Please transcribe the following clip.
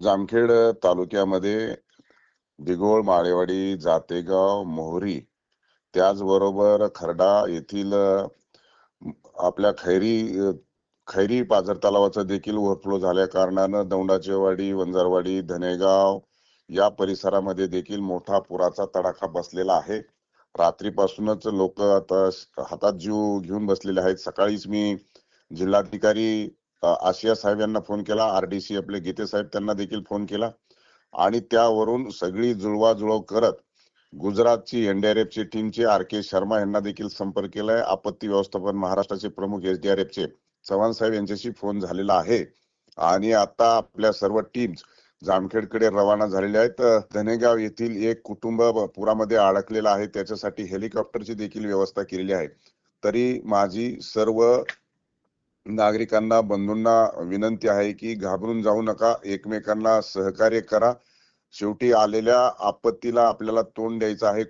जामखेड तालुक्यामध्ये दिघोळ माळेवाडी जातेगाव मोहरी त्याचबरोबर खर्डा येथील आपल्या खैरी खैरी पाझर तलावाचा देखील ओव्हरफ्लो झाल्या कारणानं दौंडाचेवाडी वंजारवाडी धनेगाव या परिसरामध्ये देखील मोठा पुराचा तडाखा बसलेला आहे. रात्रीपासूनच लोक आता हातात जीव घेऊन बसलेले आहेत. सकाळीच मी जिल्हाधिकारी आशिया साहेब यांना फोन केला आरडीसी आपले गीते साहेब त्यांना देखील फोन केला. आणि त्यावरून सगळी जुळवाजुळव करत गुजरातची एनडीआरएफ ची टीमचे आर के शर्मा यांना देखील संपर्क केलाय. आपत्ती व्यवस्थापन महाराष्ट्राचे प्रमुख एसडीआरएफ चे चव्हाण साहेब यांच्याशी फोन झालेला आहे. आणि आता आपल्या सर्व टीम्स जामखेडकडे रवाना झालेल्या आहेत. धनेगाव येथील एक कुटुंब पुरामध्ये अडकलेलं आहे. त्याच्यासाठी हेलिकॉप्टरची देखील व्यवस्था केलेली आहे. तरी माझी सर्व नागरिकांना बंधूंना विनंती आहे की घाबरून जाऊ नका एकमेकांना सहकार्य करा. शेवटी आलेल्या आपत्तीला आपल्याला तोंड द्यायचं आहे.